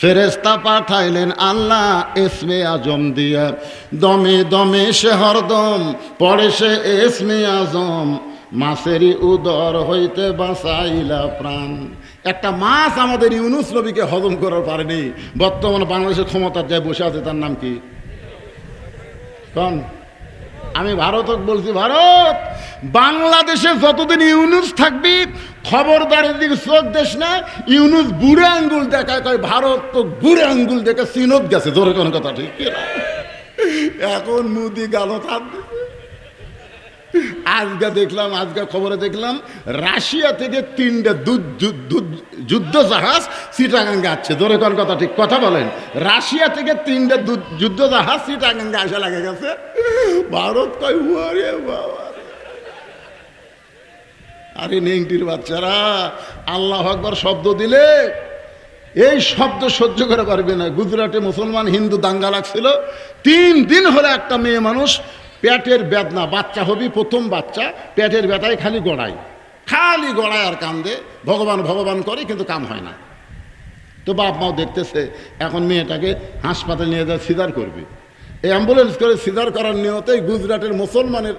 ফেরেস্তা পাঠাইলেন আল্লাহ এসমে আজম দিয়া। দমে দমে সে হরদম পড়ে সে এসমে আজম। মাছেরই উদর হইতে বাঁচাইলা প্রাণ। একটা মাছ আমাদের ইউনুস নবীকে হজম করার পারেনি। বর্তমান বাংলাদেশের ক্ষমতার যায় বসে আছে, তার নাম কি? কন? আমি ভারতক বলছি, ভারত, বাংলাদেশে যতদিন ইউনুস থাকবি খবরদারের দিকে চোখ দেশ না, ইউনুস বুড়ে আঙ্গুল দেখা কয়, ভারত তো বুড়ে আঙ্গুল দেখে চিনত গেছে। জোরে কোনো কথা ঠিক এখন মুদি গাল থাক আজকে দেখলাম আজকে খবরে দেখলাম রাশিয়া থেকে তিনটে দুধ- যুদ্ধ জাহাজ সিটাগাঙ্গে আসছে জোরে কোন কথা, ঠিক কথা বলেন। রাশিয়া থেকে তিনটা যুদ্ধ- জাহাজ সিটাগাঙ্গে আসা লাগে গেছে। ভারত কয় বাবা। আরে নেংটির বাচ্চারা, আল্লাহ আকবর শব্দ দিলে, এই শব্দ সহ্য করে পারবে না। গুজরাটে মুসলমান হিন্দু দাঙ্গা লাগছিল। তিন দিন হলে একটা মেয়ে মানুষ পেটের বেদনা, বাচ্চা হবি প্রথম বাচ্চা, পেটের ব্যথায় খালি গড়ায় খালি গড়ায় আর কান্দে, ভগবান ভগবান করে কিন্তু কাম হয় না। তো বাপ মাও দেখতেছে, এখন মেয়েটাকে হাসপাতালে নিয়ে যায়, সিদার করবে। এই অ্যাম্বুলেন্স করে সিদার করার নিয়তেই গুজরাটের মুসলমানের